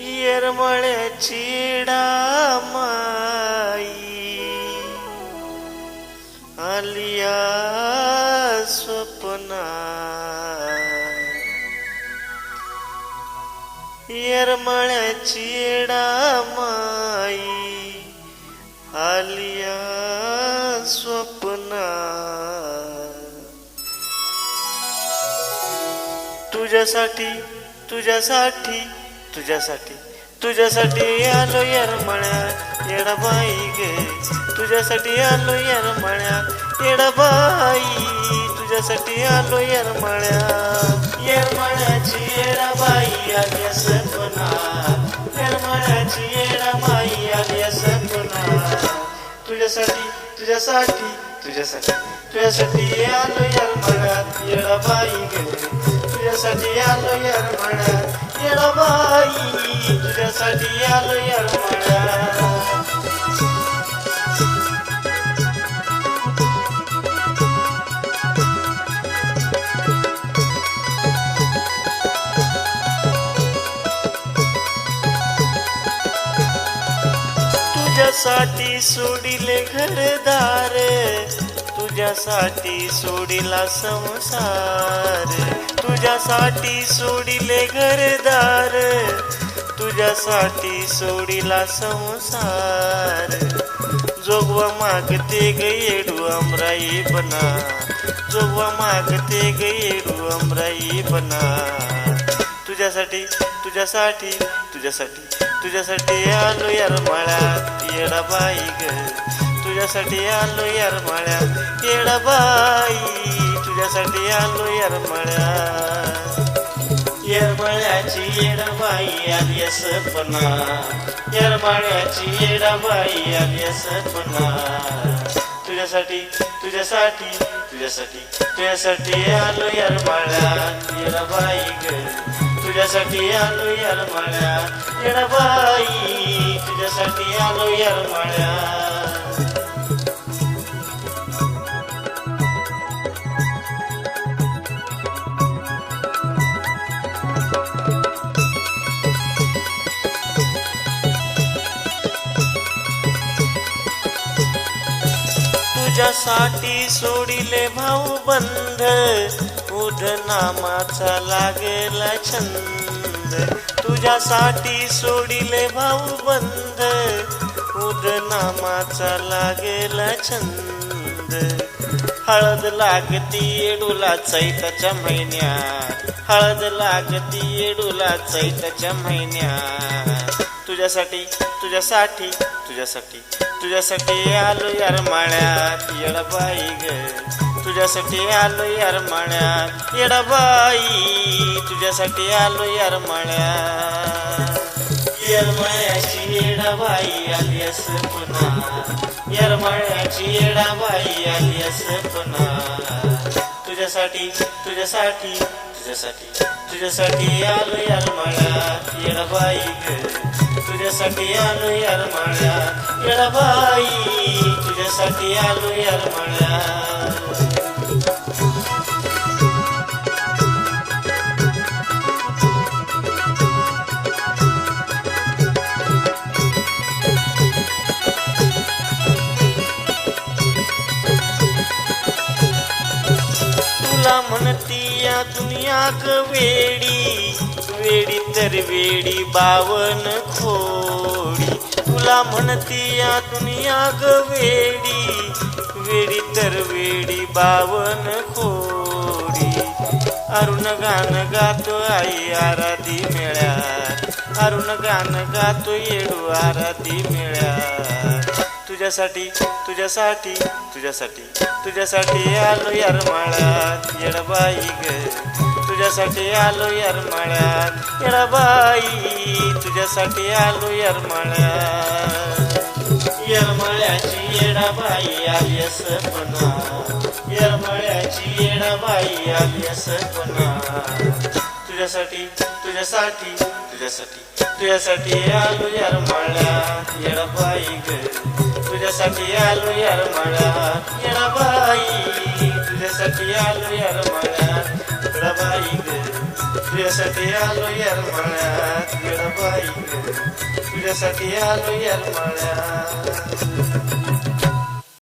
येरमळ्याची डामाई आलिया स्वप्ना. येरमळ्याची डामाई आलिया स्वप्ना. तुझ्यासाठी तुझ्यासाठी तुझ्यासाठी. तुझ्यासाठी आलो यार येडा येडाबाई गे. तुझ्यासाठी आलो यार येडा येडाबाई तुझ्यासाठी आलो यार मळ्यात येर मळ्याची येडाबाई आली सपना येर मळ्याची येडाबाई आली सपना तुझ्यासाठी तुझ्यासाठी तुझ्यासाठी तुझ्यासाठी आलो यार मळ्यात येडाबाई गे. तुझ्यासाठी आलो यार मळ्यात तुझ्यासाठी आलो यार तुझ्यासाठी सोडिले घरदार. तुझ्यासाठी सोडिला संसार तुझ्यासाठी सोडिले घरदार तुझ्यासाठी सोडिला संसार. जोगवा मागते गेडू अमराई बना जोगवा मागते गेडू अमराई बना. तुझ्यासाठी तुझ्यासाठी तुझ्यासाठी तुझ्यासाठी आलो यार माळ्यात येडाबाई ग. तुझ्यासाठी आलो यार माळ्यात येडाबाई तुझ्यासाठी आलो यार माळ्यात येरमाळ्याची येडाबाई आली सपना येरमाळ्याची येडाबाई आली सपना तुझ्यासाठी तुझ्यासाठी तुझ्यासाठी तुझ्यासाठी आलो यार माळ्यात येडाबाई ग तुझ्यासाठी आलो यार माळ्यात येडाबाई तुझ्यासाठी आलो यार तुझ्यासाठी सोडिले भाऊ बंध उद नामाचा लागेला छंद. तुझ्यासाठी सोडिले भाऊ बंध उद नामाचा लागेला छंद. हळद लागती येडूला चैताच्या महिन्यात. हळद लागती येडूला चैताच्या महिन्यात. तुझ्यासाठी तुझ्यासाठी तुझ्यासाठी तुझ्यासाठी आलो यार माळ्यात. येडबाई ग. तुझ्यासाठी आलो यार माळ्यात. येडाबाई तुझ्यासाठी आलो यार माळ्यात. येरमाळ्याची येडाबाई आली असं पुन्हा. येरमाळ्याची बाई आली असपना तुझ्यासाठी तुझ्यासाठी तुझ्यासाठी तुझ्यासाठी आलो यार माळ्यात येडाबाई बाई तुझ्यासाठी आलो यार माळ्यात येडाबाई तुझ्यासाठी आलो यार माळ्यात तुला म्हणती या दुनियाक वेडी वेडी तर वेडी बावन खोडी. तुला म्हणती या दुनियाक वेडी वेडी तर वेडी बावन खोडी. अरुण गाण गातो आई आराधी मेळ्या अरुण गाण गातो येडू आराधी मेळ्या तुझ्यासाठी तुझ्यासाठी तुझ्यासाठी तुझ्यासाठी आलो यार माळ्यात येडबाई ग. तुझ्यासाठी आलो यार माळ्यात येडबाई तुझ्यासाठी आलो यार माळ्यात येरमाळ्याची येडाबाई आली असपणा येरमाळ्याची येडाबाई आली असपणा तुझ्यासाठी तुझ्यासाठी तुझ्यासाठी तुझ्यासाठी आलो यार माळ्यात येडाबाई ग. तुझ्यासाठी आलो यार माळ्यात येडाबाई तुझ्यासाठी आलो यार माळ्यात येडाबाई ग. तुझ्यासाठी आलो यार माळा वेळ बाई ग. तुझ्यासाठी आलो यार माळा.